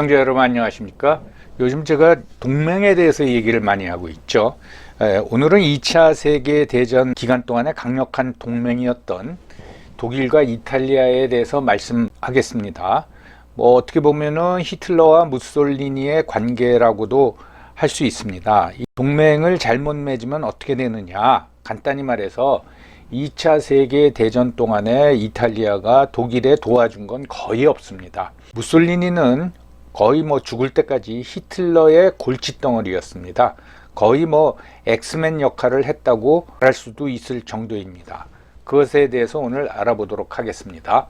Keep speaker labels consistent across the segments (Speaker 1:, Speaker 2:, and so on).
Speaker 1: 시청자 여러분 안녕하십니까? 요즘 제가 동맹에 대해서 얘기를 많이 하고 있죠. 에, 오늘은 2차 세계 대전 기간 동안에 강력한 동맹이었던 독일과 이탈리아에 대해서 말씀하겠습니다. 뭐 어떻게 보면은 히틀러와 무솔리니의 관계라고도 할 수 있습니다. 이 동맹을 잘못 맺으면 어떻게 되느냐? 간단히 말해서 2차 세계 대전 동안에 이탈리아가 독일에 도와준 건 거의 없습니다. 무솔리니는 거의 뭐 죽을 때까지 히틀러의 골칫덩어리였습니다. 거의 뭐 엑스맨 역할을 했다고 할 수도 있을 정도입니다. 그것에 대해서 오늘 알아보도록 하겠습니다.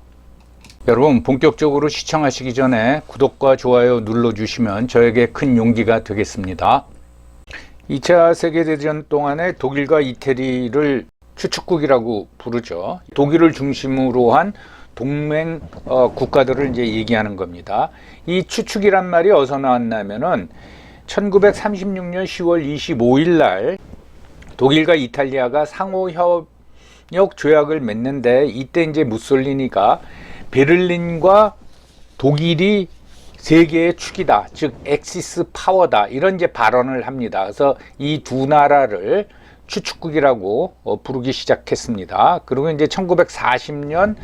Speaker 1: 여러분 본격적으로 시청하시기 전에 구독과 좋아요 눌러주시면 저에게 큰 용기가 되겠습니다. 2차 세계대전 동안에 독일과 이태리를 추축국이라고 부르죠. 독일을 중심으로 한 동맹 어, 국가들을 이제 얘기하는 겁니다. 이 추축이란 말이 어디서 나왔냐면은 1936년 10월 25일 날 독일과 이탈리아가 상호 협력 조약을 맺는데 이때 이제 무솔리니가 베를린과 독일이 세계의 축이다. 즉 엑시스 파워다. 이런 이제 발언을 합니다. 그래서 이 두 나라를 추축국이라고 어, 부르기 시작했습니다. 그리고 이제 1940년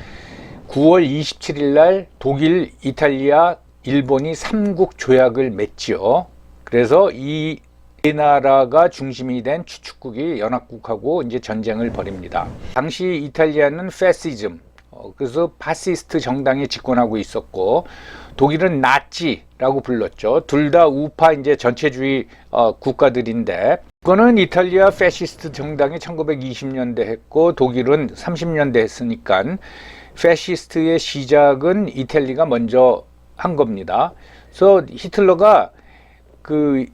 Speaker 1: 9월 27일 날 독일, 이탈리아, 일본이 삼국 조약을 맺지요. 그래서 이 네 나라가 중심이 된 추축국이 연합국하고 이제 전쟁을 벌입니다. 당시 이탈리아는 패시즘, 어, 그래서 파시스트 정당이 집권하고 있었고 독일은 나치라고 불렀죠. 둘 다 우파 이제 전체주의 어, 국가들인데 그거는 이탈리아 패시스트 정당이 1920년대 했고 독일은 30년대 했으니까 패시스트의 시작은 이탈리가 먼저 한 겁니다. 그래서 히틀러가 그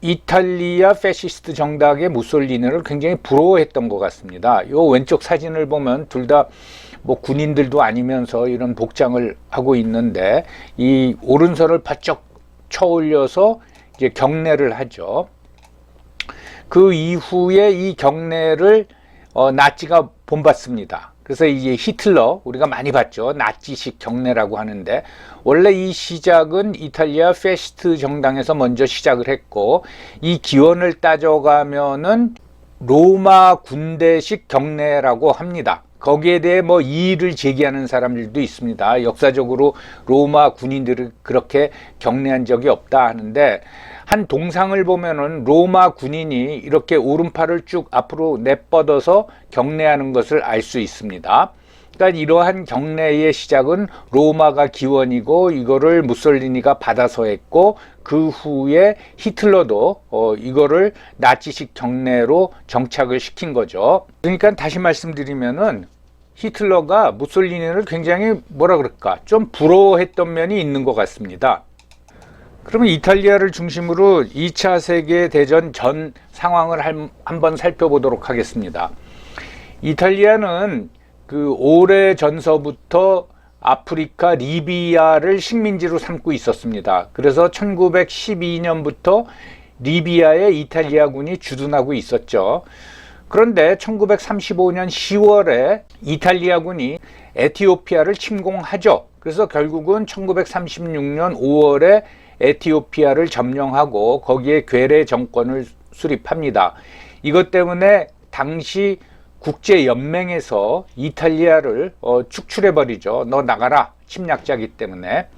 Speaker 1: 이탈리아 패시스트 정당의 무솔리니를 굉장히 부러워했던 것 같습니다. 요 왼쪽 사진을 보면 둘 다 뭐 군인들도 아니면서 이런 복장을 하고 있는데 이 오른손을 바짝 쳐올려서 이제 경례를 하죠. 그 이후에 이 경례를 어, 나치가 본받습니다. 그래서 이제 히틀러 우리가 많이 봤죠. 나치식 경례라고 하는데 원래 이 시작은 이탈리아 페시스트 정당에서 먼저 시작을 했고 이 기원을 따져가면은 로마 군대식 경례라고 합니다. 거기에 대해 뭐 이의를 제기하는 사람들도 있습니다. 역사적으로 로마 군인들을 그렇게 경례한 적이 없다 하는데 한 동상을 보면은 로마 군인이 이렇게 오른팔을 쭉 앞으로 내뻗어서 경례하는 것을 알 수 있습니다. 그러니까 이러한 경례의 시작은 로마가 기원이고 이거를 무솔리니가 받아서 했고 그 후에 히틀러도 어, 이거를 나치식 경례로 정착을 시킨 거죠. 그러니까 다시 말씀드리면은 히틀러가 무솔리니를 굉장히 뭐라 그럴까 좀 부러워했던 면이 있는 것 같습니다. 그러면 이탈리아를 중심으로 2차 세계 대전 전 상황을 한- 한번 살펴보도록 하겠습니다. 이탈리아는 그 오래 전서부터 아프리카 리비아를 식민지로 삼고 있었습니다. 그래서 1912년부터 리비아에 이탈리아군이 주둔하고 있었죠. 그런데 1935년 10월에 이탈리아군이 에티오피아를 침공하죠. 그래서 결국은 1936년 5월에 에티오피아를 점령하고 거기에 괴뢰 정권을 수립합니다. 이것 때문에 당시 국제 연맹에서 이탈리아를 어, 축출해 버리죠. 너 나가라 침략자기 때문에.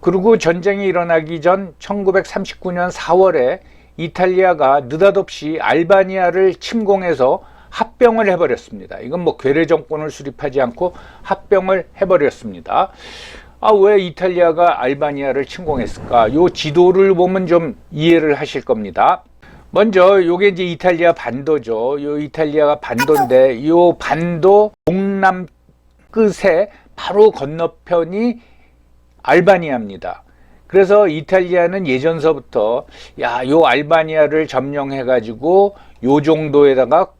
Speaker 1: 그리고 전쟁이 일어나기 전 1939년 4월에 이탈리아가 느닷없이 알바니아를 침공해서 합병을 해버렸습니다. 이건 뭐 괴뢰 정권을 수립하지 않고 합병을 해버렸습니다. 아, 왜 이탈리아가 알바니아를 침공했을까? 요 지도를 보면 좀 이해를 하실 겁니다. 먼저 요게 이제 이탈리아 반도죠. 요 이탈리아가 반도인데 요 반도 동남 끝에 바로 건너편이 알바니아입니다. 그래서 이탈리아는 예전서부터 야, 요 알바니아를 점령해 가지고 요 정도에다가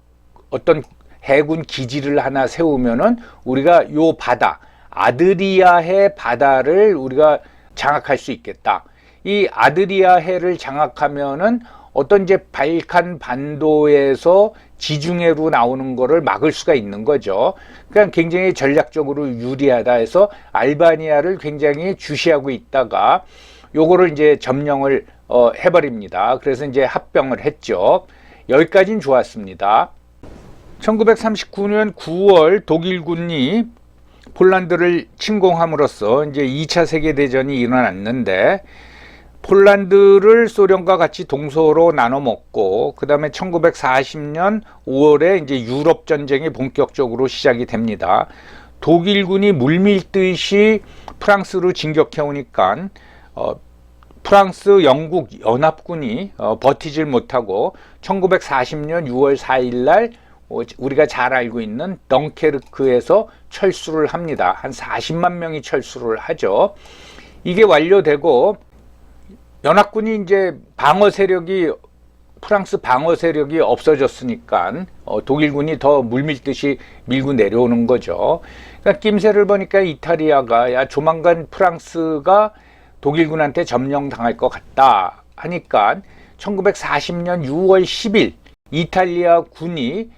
Speaker 1: 어떤 해군 기지를 하나 세우면은 우리가 요 바다 아드리아해 바다를 우리가 장악할 수 있겠다. 이 아드리아해를 장악하면은 어떤 이제 발칸 반도에서 지중해로 나오는 거를 막을 수가 있는 거죠. 그러니까 굉장히 전략적으로 유리하다 해서 알바니아를 굉장히 주시하고 있다가 요거를 이제 점령을 어, 해버립니다. 그래서 이제 합병을 했죠. 여기까지는 좋았습니다. 1939년 9월 독일군이 폴란드를 침공함으로써 이제 2차 세계 대전이 일어났는데 폴란드를 소련과 같이 동서로 나눠 먹고 그다음에 1940년 5월에 이제 유럽 전쟁이 본격적으로 시작이 됩니다. 독일군이 물밀듯이 프랑스로 진격해 오니까 어, 프랑스 영국 연합군이 어, 버티질 못하고 1940년 6월 4일 날 어, 우리가 잘 알고 있는 덩케르크에서 철수를 합니다. 한 40만 명이 철수를 하죠. 이게 완료되고 연합군이 이제 방어 세력이 프랑스 방어 세력이 없어졌으니까 어, 독일군이 더 물밀듯이 밀고 내려오는 거죠. 그러니까 낌새를 보니까 이탈리아가 야 조만간 프랑스가 독일군한테 점령당할 것 같다 하니까 1940년 6월 10일 이탈리아 군이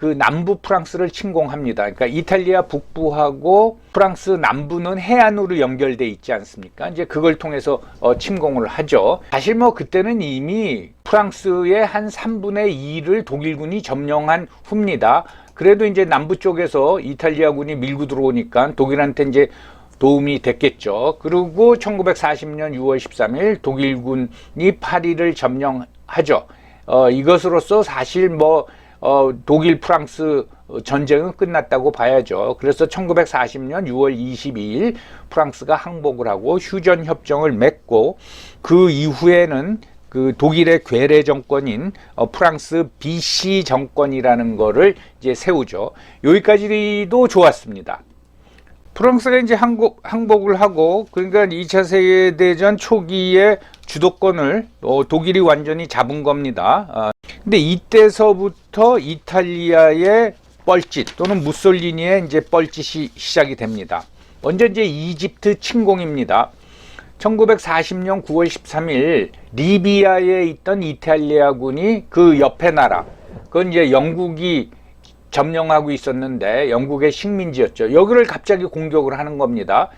Speaker 1: 그 남부 프랑스를 침공합니다. 그러니까 이탈리아 북부하고 프랑스 남부는 해안으로 연결돼 있지 않습니까? 이제 그걸 통해서 어, 침공을 하죠. 사실 뭐 그때는 이미 프랑스의 한 3분의 2를 독일군이 점령한 후입니다. 그래도 이제 남부 쪽에서 이탈리아군이 밀고 들어오니까 독일한테 이제 도움이 됐겠죠. 그리고 1940년 6월 13일 독일군이 파리를 점령하죠. 어, 이것으로서 사실 뭐 어, 독일 프랑스 전쟁은 끝났다고 봐야죠. 그래서 1940년 6월 22일 프랑스가 항복을 하고 휴전 협정을 맺고 그 이후에는 그 독일의 괴뢰 정권인 어, 프랑스 BC 정권이라는 거를 이제 세우죠. 여기까지도 좋았습니다. 프랑스가 이제 항복, 항복을 하고 그러니까 2차 세계대전 초기에 주도권을 어, 독일이 완전히 잡은 겁니다. 아, 근데 이때서부터 이탈리아의 뻘짓 또는 무솔리니의 이제 뻘짓이 시작이 됩니다. 먼저 이제 이집트 침공입니다. 1940년 9월 13일 리비아에 있던 이탈리아군이 그 옆에 나라 그건 이제 영국이 점령하고 있었는데 영국의 식민지였죠. 여기를 갑자기 공격을 하는 겁니다.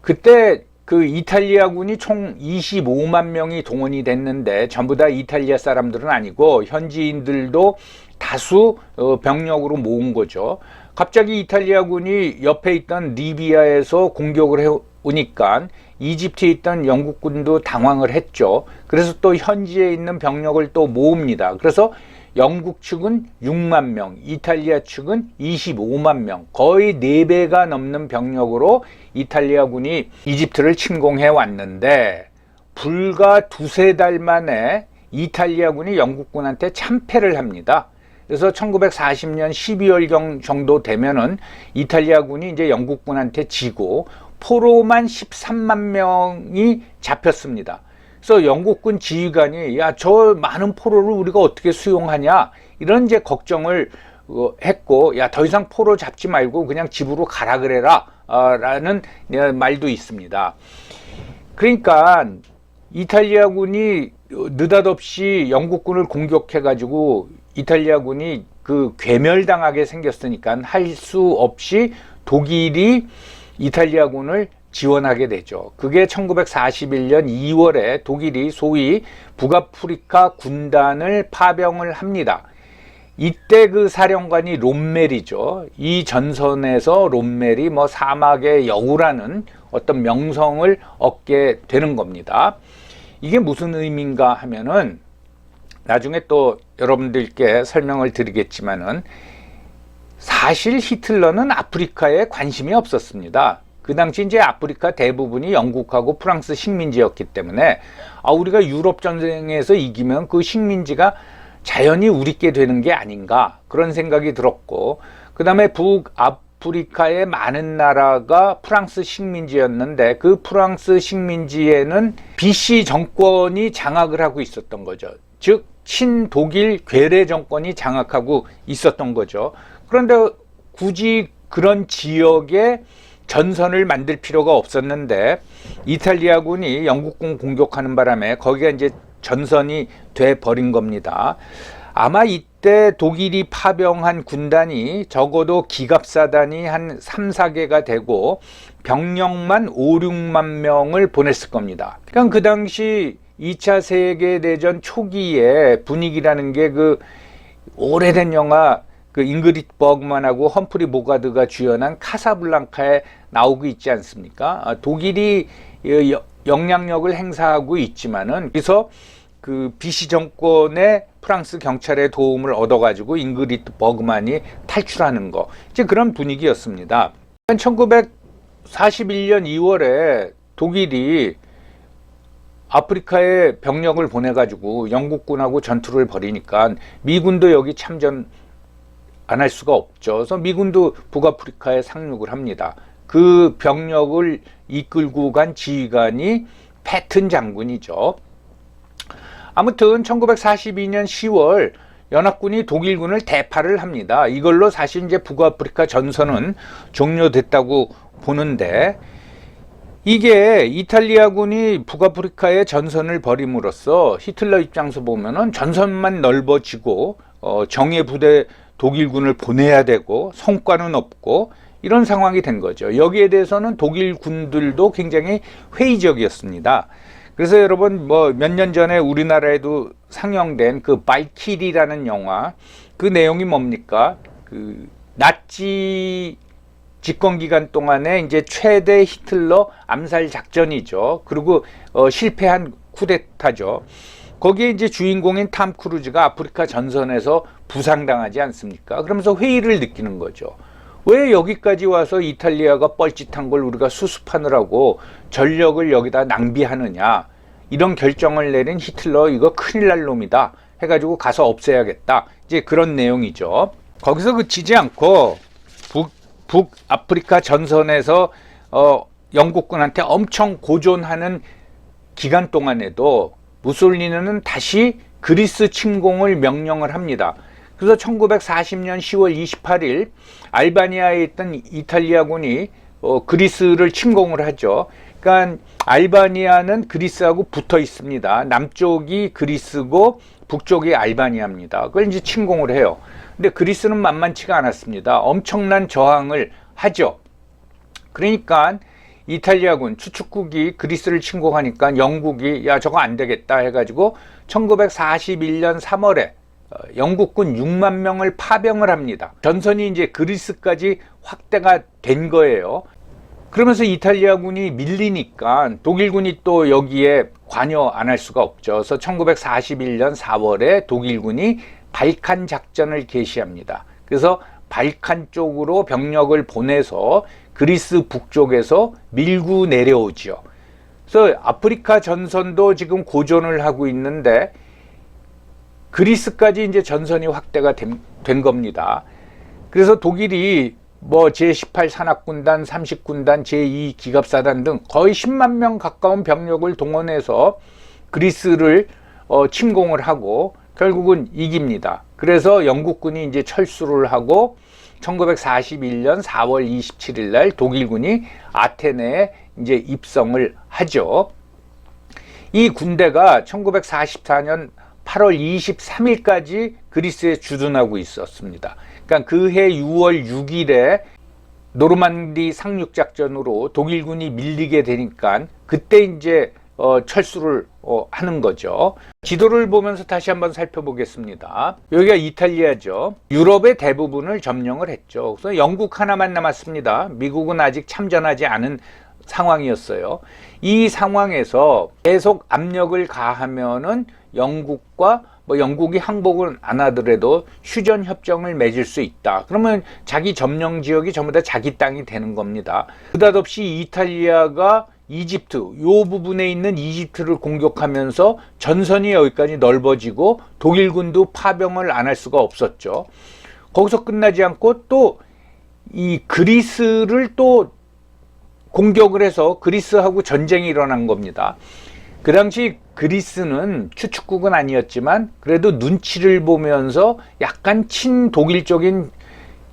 Speaker 1: 그때 그 이탈리아군이 총 25만 명이 동원이 됐는데 전부 다 이탈리아 사람들은 아니고 현지인들도 다수 어, 병력으로 모은 거죠. 갑자기 이탈리아군이 옆에 있던 리비아에서 공격을 해 오니까 이집트에 있던 영국군도 당황을 했죠. 그래서 또 현지에 있는 병력을 또 모읍니다. 그래서 영국 측은 6만 명, 이탈리아 측은 25만 명, 거의 4배가 넘는 병력으로 이탈리아군이 이집트를 침공해 왔는데 불과 두세 달 만에 이탈리아군이 영국군한테 참패를 합니다. 그래서 1940년 12월경 정도 되면은 이탈리아군이 이제 영국군한테 지고 포로만 13만 명이 잡혔습니다. 그래서 영국군 지휘관이 야 저 많은 포로를 우리가 어떻게 수용하냐 이런 이제 걱정을 어, 했고 야 더 이상 포로 잡지 말고 그냥 집으로 가라 그래라 어, 라는 말도 있습니다. 그러니까 이탈리아군이 느닷없이 영국군을 공격해 가지고 이탈리아군이 그 괴멸당하게 생겼으니까 할 수 없이 독일이 이탈리아군을 지원하게 되죠. 그게 1941년 2월에 독일이 소위 북아프리카 군단을 파병을 합니다. 이때 그 사령관이 롬멜이죠. 이 전선에서 롬멜이 뭐 사막의 여우라는 어떤 명성을 얻게 되는 겁니다. 이게 무슨 의미인가 하면은 나중에 또 여러분들께 설명을 드리겠지만은 사실 히틀러는 아프리카에 관심이 없었습니다. 그 당시 이제 아프리카 대부분이 영국하고 프랑스 식민지였기 때문에 아 우리가 유럽 전쟁에서 이기면 그 식민지가 자연히 우리께 되는 게 아닌가 그런 생각이 들었고 그 다음에 북아프리카의 많은 나라가 프랑스 식민지였는데 그 프랑스 식민지에는 BC 정권이 장악을 하고 있었던 거죠. 즉 친독일 괴뢰 정권이 장악하고 있었던 거죠. 그런데 굳이 그런 지역에 전선을 만들 필요가 없었는데 이탈리아군이 영국군 공격하는 바람에 거기가 이제 전선이 돼 버린 겁니다. 아마 이때 독일이 파병한 군단이 적어도 기갑사단이 한 3, 4개가 되고 병력만 5, 6만 명을 보냈을 겁니다. 그러니까 그 당시 2차 세계대전 초기의 분위기라는 게 그 오래된 영화 그 잉그리트 버그만하고 험프리 모가드가 주연한 카사블랑카에 나오고 있지 않습니까? 아, 독일이 여- 영향력을 행사하고 있지만은 그래서 그 비시 정권의 프랑스 경찰의 도움을 얻어가지고 잉그리트 버그만이 탈출하는 거 이제 그런 분위기였습니다. 1941년 2월에 독일이 아프리카에 병력을 보내가지고 영국군하고 전투를 벌이니까 미군도 여기 참전 안 할 수가 없죠. 그래서 미군도 북아프리카에 상륙을 합니다. 그 병력을 이끌고 간 지휘관이 패튼 장군이죠. 아무튼 1942년 10월 연합군이 독일군을 대파를 합니다. 이걸로 사실 이제 북아프리카 전선은 종료됐다고 보는데 이게 이탈리아군이 북아프리카에 전선을 벌임으로써 히틀러 입장에서 보면은 전선만 넓어지고 어, 정예 부대 독일군을 보내야 되고 성과는 없고 이런 상황이 된 거죠. 여기에 대해서는 독일 군들도 굉장히 회의적이었습니다. 그래서 여러분 뭐 몇 년 전에 우리나라에도 상영된 그 발키리라는 영화 그 내용이 뭡니까? 그 나치 집권 기간 동안에 이제 최대 히틀러 암살 작전이죠. 그리고 어, 실패한 쿠데타죠. 거기에 이제 주인공인 탐 크루즈가 아프리카 전선에서 부상당하지 않습니까? 그러면서 회의를 느끼는 거죠. 왜 여기까지 와서 이탈리아가 뻘짓한 걸 우리가 수습하느라고 전력을 여기다 낭비하느냐. 이런 결정을 내린 히틀러 이거 큰일 날 놈이다. 해가지고 가서 없애야겠다. 이제 그런 내용이죠. 거기서 그치지 않고 북, 북아프리카 전선에서 어, 영국군한테 엄청 고존하는 기간 동안에도 무솔리니는 다시 그리스 침공을 명령을 합니다. 그래서 1940년 10월 28일 알바니아에 있던 이탈리아군이 어, 그리스를 침공을 하죠. 그러니까 알바니아는 그리스하고 붙어 있습니다. 남쪽이 그리스고 북쪽이 알바니아입니다. 그걸 이제 침공을 해요. 근데 그리스는 만만치가 않았습니다. 엄청난 저항을 하죠. 그러니까 이탈리아군 추축국이 그리스를 침공하니까 영국이 야 저거 안 되겠다 해가지고 1941년 3월에 어, 영국군 6만 명을 파병을 합니다. 전선이 이제 그리스까지 확대가 된 거예요. 그러면서 이탈리아군이 밀리니까 독일군이 또 여기에 관여 안 할 수가 없죠. 그래서 1941년 4월에 독일군이 발칸 작전을 개시합니다. 그래서 발칸 쪽으로 병력을 보내서 그리스 북쪽에서 밀고 내려오지요. 그래서 아프리카 전선도 지금 고전을 하고 있는데 그리스까지 이제 전선이 확대가 된, 된 겁니다. 그래서 독일이 뭐 제18 산악군단, 30군단, 제2 기갑사단 등 거의 10만 명 가까운 병력을 동원해서 그리스를 어, 침공을 하고 결국은 이깁니다. 그래서 영국군이 이제 철수를 하고 1941년 4월 27일 날 독일군이 아테네에 이제 입성을 하죠. 이 군대가 1944년 8월 23일까지 그리스에 주둔하고 있었습니다. 그러니까 그해 6월 6일에 노르만디 상륙 작전으로 독일군이 밀리게 되니까 그때 이제 어, 철수를 어, 하는 거죠. 지도를 보면서 다시 한번 살펴보겠습니다. 여기가 이탈리아죠. 유럽의 대부분을 점령을 했죠. 그래서 영국 하나만 남았습니다. 미국은 아직 참전하지 않은 상황이었어요. 이 상황에서 계속 압력을 가하면은 영국과 뭐 영국이 항복을 안 하더라도 휴전 협정을 맺을 수 있다. 그러면 자기 점령 지역이 전부 다 자기 땅이 되는 겁니다. 느닷없이 이탈리아가 이집트 요 부분에 있는 이집트를 공격하면서 전선이 여기까지 넓어지고 독일군도 파병을 안 할 수가 없었죠. 거기서 끝나지 않고 또 이 그리스를 또 공격을 해서 그리스하고 전쟁이 일어난 겁니다. 그 당시 그리스는 추축국은 아니었지만 그래도 눈치를 보면서 약간 친독일적인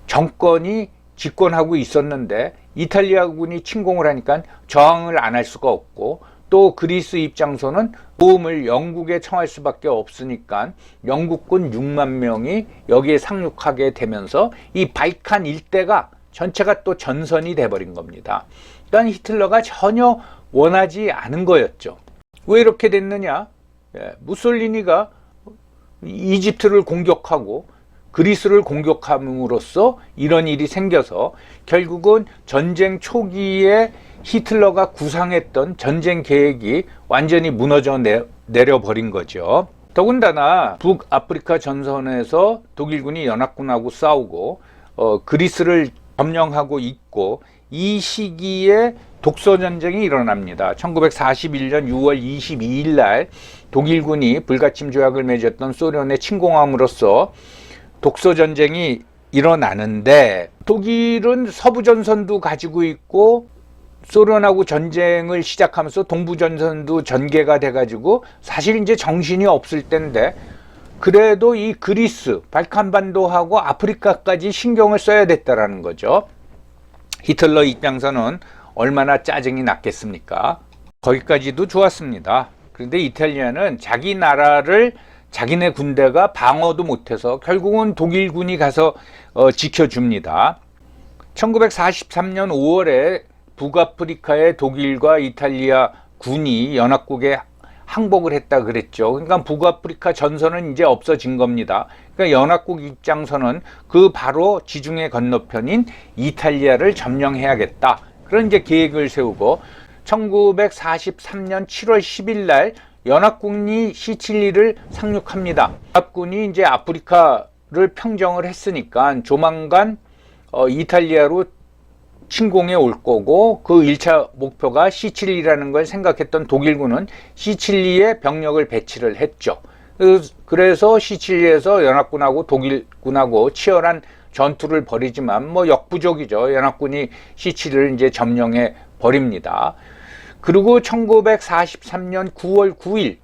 Speaker 1: 정권이 집권하고 있었는데 이탈리아군이 침공을 하니까 저항을 안 할 수가 없고 또 그리스 입장에서는 도움을 영국에 청할 수밖에 없으니까 영국군 6만 명이 여기에 상륙하게 되면서 이 발칸 일대가 전체가 또 전선이 돼버린 겁니다. 그러니까 히틀러가 전혀 원하지 않은 거였죠. 왜 이렇게 됐느냐? 예, 무솔리니가 이집트를 공격하고 그리스를 공격함으로써 이런 일이 생겨서 결국은 전쟁 초기에 히틀러가 구상했던 전쟁 계획이 완전히 무너져 내, 내려버린 거죠. 더군다나 북아프리카 전선에서 독일군이 연합군하고 싸우고 어, 그리스를 점령하고 있고 이 시기에 독소 전쟁이 일어납니다. 1941년 6월 22일 날 독일군이 불가침 조약을 맺었던 소련에 침공함으로써 독소 전쟁이 일어나는데 독일은 서부 전선도 가지고 있고 소련하고 전쟁을 시작하면서 동부 전선도 전개가 돼 가지고 사실 이제 정신이 없을 때인데 그래도 이 그리스, 발칸반도하고 아프리카까지 신경을 써야 됐다라는 거죠. 히틀러 입장에서는 얼마나 짜증이 났겠습니까? 거기까지도 좋았습니다. 그런데 이탈리아는 자기 나라를 자기네 군대가 방어도 못해서 결국은 독일군이 가서 어, 지켜줍니다. 1943년 5월에 북아프리카의 독일과 이탈리아 군이 연합국에 항복을 했다 그랬죠. 그러니까 북아프리카 전선은 이제 없어진 겁니다. 그러니까 연합국 입장서는 그 바로 지중해 건너편인 이탈리아를 점령해야겠다. 그런 이제 계획을 세우고 1943년 7월 10일 날 연합군이 시칠리를 상륙합니다. 연합군이 이제 아프리카를 평정을 했으니까 조만간 어, 이탈리아로 침공에 올 거고 그 1차 목표가 시칠리라는 걸 생각했던 독일군은 시칠리에 병력을 배치를 했죠. 그래서 시칠리에서 연합군하고 독일군하고 치열한 전투를 벌이지만 뭐 역부족이죠. 연합군이 시칠리를 이제 점령해 버립니다. 그리고 1943년 9월 9일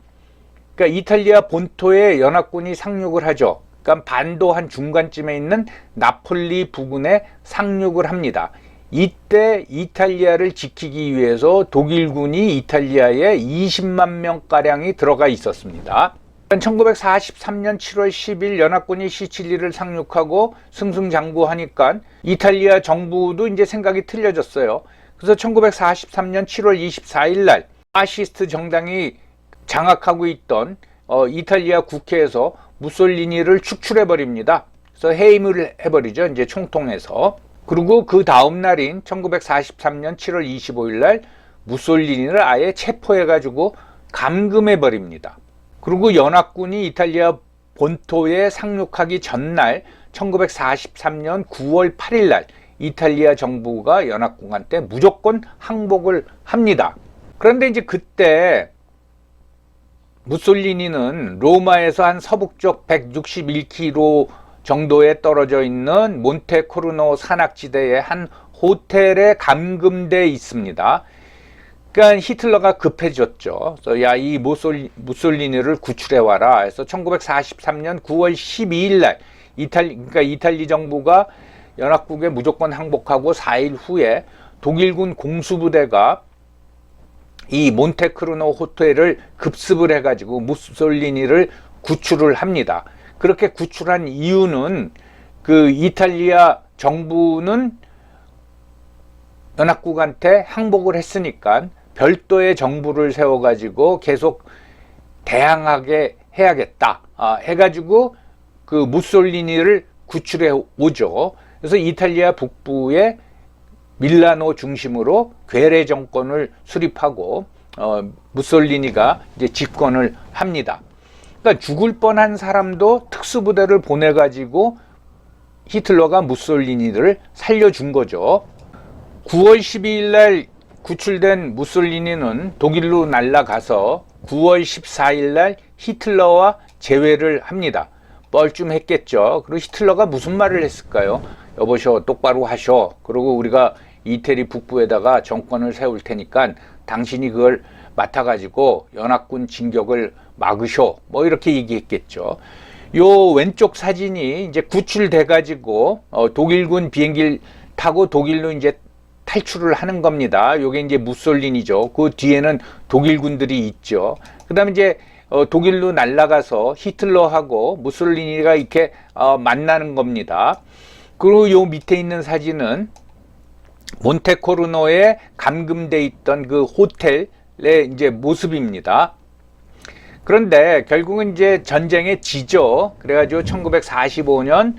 Speaker 1: 그러니까 이탈리아 본토에 연합군이 상륙을 하죠. 그러니까 반도 한 중간쯤에 있는 나폴리 부근에 상륙을 합니다. 이때 이탈리아를 지키기 위해서 독일군이 이탈리아에 20만 명가량이 들어가 있었습니다. 1943년 7월 10일 연합군이 시칠리를 상륙하고 승승장구하니까 이탈리아 정부도 이제 생각이 틀려졌어요. 그래서 1943년 7월 24일 날 파시스트 정당이 장악하고 있던 어, 이탈리아 국회에서 무솔리니를 축출해 버립니다. 그래서 해임을 해버리죠. 이제 총통해서. 그리고 그 다음 날인 1943년 7월 25일 날 무솔리니를 아예 체포해 가지고 감금해 버립니다. 그리고 연합군이 이탈리아 본토에 상륙하기 전날 1943년 9월 8일 날 이탈리아 정부가 연합군한테 무조건 항복을 합니다. 그런데 이제 그때 무솔리니는 로마에서 한 서북쪽 161km 정도에 떨어져 있는 몬테코르노 산악지대의 한 호텔에 감금돼 있습니다. 그러니까 히틀러가 급해졌죠. 그래서 야이 무솔리니를 구출해 와라. 해서 1943년 9월 12일 날 이탈리 그러니까 이탈리 정부가 연합국에 무조건 항복하고 4일 후에 독일군 공수부대가 이 몬테크르노 호텔을 급습을 해가지고 무솔리니를 구출을 합니다. 그렇게 구출한 이유는 그 이탈리아 정부는 연합국한테 항복을 했으니까 별도의 정부를 세워가지고 계속 대항하게 해야겠다. 아, 해가지고 그 무솔리니를 구출해 오죠. 그래서 이탈리아 북부의 밀라노 중심으로 괴뢰 정권을 수립하고 어, 무솔리니가 이제 집권을 합니다. 그러니까 죽을 뻔한 사람도 특수부대를 보내가지고 히틀러가 무솔리니를 살려준 거죠. 9월 12일 날 구출된 무솔리니는 독일로 날아가서 9월 14일 날 히틀러와 재회를 합니다. 뻘쭘했겠죠. 그리고 히틀러가 무슨 말을 했을까요? 여보셔 똑바로 하셔. 그리고 우리가 이태리 북부에다가 정권을 세울 테니까 당신이 그걸 맡아가지고 연합군 진격을 막으셔. 뭐 이렇게 얘기했겠죠. 요 왼쪽 사진이 이제 구출돼 가지고 어, 독일군 비행기를 타고 독일로 이제 탈출을 하는 겁니다. 요게 이제 무솔리니죠. 그 뒤에는 독일군들이 있죠. 그다음에 이제 어, 독일로 날아가서 히틀러하고 무솔리니가 이렇게 어, 만나는 겁니다. 그리고 요 밑에 있는 사진은 몬테코르노에 감금돼 있던 그 호텔의 이제 모습입니다. 그런데 결국은 이제 전쟁의 지죠. 그래가지고 1945년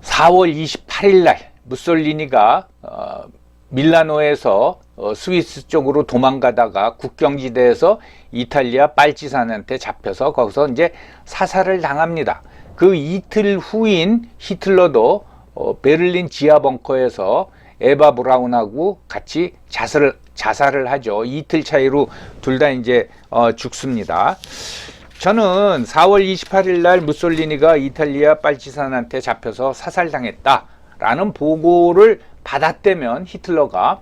Speaker 1: 4월 28일 날 무솔리니가 어, 밀라노에서 어, 스위스 쪽으로 도망가다가 국경지대에서 이탈리아 빨치산한테 잡혀서 거기서 이제 사살을 당합니다. 그 이틀 후인 히틀러도 어, 베를린 지하 벙커에서 에바 브라운하고 같이 자살을 자살을 하죠. 이틀 차이로 둘 다 이제 어, 죽습니다. 저는 4월 28일 날 무솔리니가 이탈리아 빨치산한테 잡혀서 사살당했다라는 보고를 받았다면 히틀러가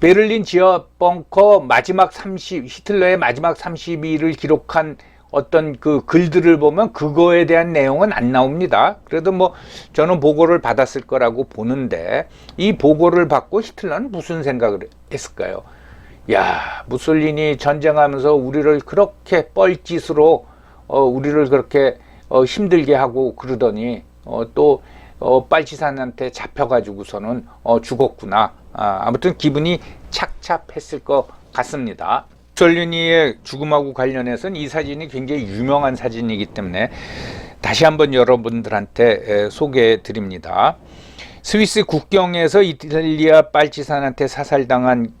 Speaker 1: 베를린 지하 벙커 마지막 30 히틀러의 마지막 30일을 기록한 어떤 그 글들을 보면 그거에 대한 내용은 안 나옵니다. 그래도 뭐 저는 보고를 받았을 거라고 보는데 이 보고를 받고 히틀러는 무슨 생각을 했을까요? 야, 무솔리니 전쟁하면서 우리를 그렇게 뻘짓으로 어, 우리를 그렇게 어, 힘들게 하고 그러더니 어, 또 어, 빨치산한테 잡혀가지고서는 어, 죽었구나. 아, 아무튼 기분이 착잡했을 것 같습니다. 무솔리니의 죽음하고 관련해서는 이 사진이 굉장히 유명한 사진이기 때문에 다시 한번 여러분들한테 소개해 드립니다. 스위스 국경에서 이탈리아 빨치산한테 사살당한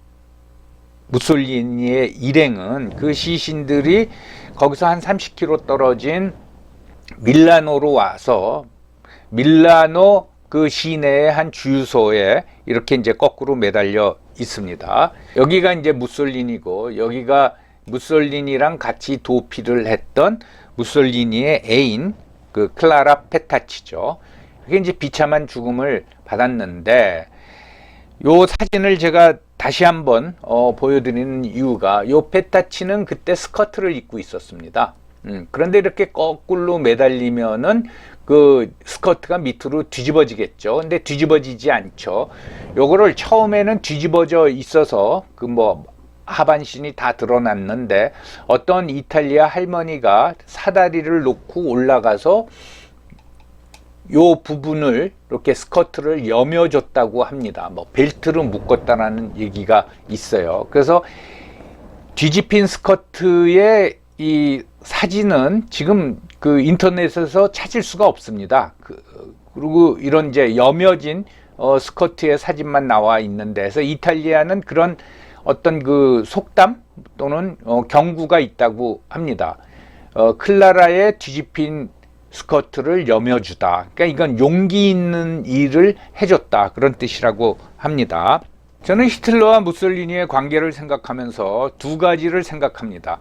Speaker 1: 무솔리니의 일행은 그 시신들이 거기서 한 30km 떨어진 밀라노로 와서 밀라노 그 시내의 한 주유소에 이렇게 이제 거꾸로 매달려 있습니다. 여기가 이제 무솔리니고 여기가 무솔리니랑 같이 도피를 했던 무솔리니의 애인 그 클라라 페타치죠. 그게 이제 비참한 죽음을 받았는데 요 사진을 제가 다시 한번 어, 보여드리는 이유가 요 페타치는 그때 스커트를 입고 있었습니다. 음, 그런데 이렇게 거꾸로 매달리면은 그 스커트가 밑으로 뒤집어지겠죠. 근데 뒤집어지지 않죠. 요거를 처음에는 뒤집어져 있어서 그뭐 하반신이 다 드러났는데 어떤 이탈리아 할머니가 사다리를 놓고 올라가서 요 부분을 이렇게 스커트를 여며줬다고 합니다. 뭐 벨트로 묶었다라는 얘기가 있어요. 그래서 뒤집힌 스커트의 이 사진은 지금 그 인터넷에서 찾을 수가 없습니다. 그, 그리고 이런 이제 여며진 어, 스커트의 사진만 나와 있는데, 서 이탈리아는 그런 어떤 그 속담 또는 어, 경구가 있다고 합니다. 어, 클라라의 뒤집힌 스커트를 여며주다. 그러니까 이건 용기 있는 일을 해줬다. 그런 뜻이라고 합니다. 저는 히틀러와 무솔리니의 관계를 생각하면서 두 가지를 생각합니다.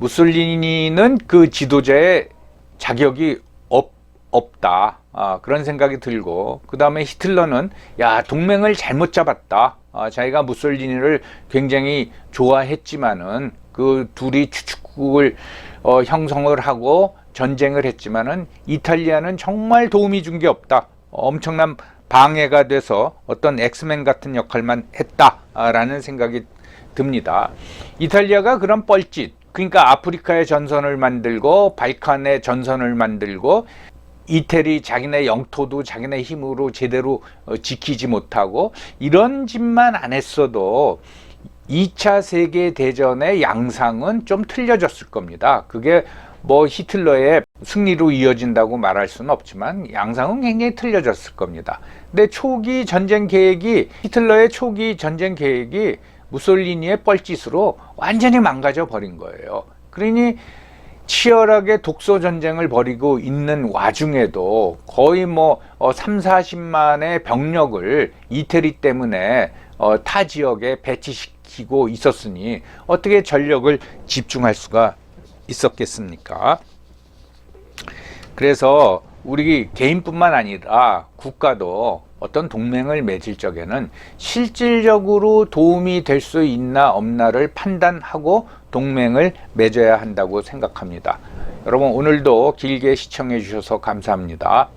Speaker 1: 무솔리니는 그 지도자의 자격이 없, 없다. 아, 그런 생각이 들고, 그 다음에 히틀러는, 야, 동맹을 잘못 잡았다. 아, 자기가 무솔리니를 굉장히 좋아했지만은, 그 둘이 추축국을 어, 형성을 하고 전쟁을 했지만은 이탈리아는 정말 도움이 준 게 없다. 엄청난 방해가 돼서 어떤 엑스맨 같은 역할만 했다라는 생각이 듭니다. 이탈리아가 그런 뻘짓, 그러니까 아프리카의 전선을 만들고 발칸의 전선을 만들고 이태리 자기네 영토도 자기네 힘으로 제대로 어, 지키지 못하고 이런 짓만 안 했어도 2차 세계 대전의 양상은 좀 틀려졌을 겁니다. 그게 뭐 히틀러의 승리로 이어진다고 말할 수는 없지만 양상은 굉장히 틀려졌을 겁니다. 근데 초기 전쟁 계획이 히틀러의 초기 전쟁 계획이 무솔리니의 뻘짓으로 완전히 망가져 버린 거예요. 그러니 치열하게 독소 전쟁을 벌이고 있는 와중에도 거의 뭐 3, 40만의 병력을 이태리 때문에 어, 타 지역에 배치시키고 있었으니 어떻게 전력을 집중할 수가 있었겠습니까? 그래서 우리 개인뿐만 아니라 국가도 어떤 동맹을 맺을 적에는 실질적으로 도움이 될 수 있나 없나를 판단하고 동맹을 맺어야 한다고 생각합니다. 여러분 오늘도 길게 시청해 주셔서 감사합니다.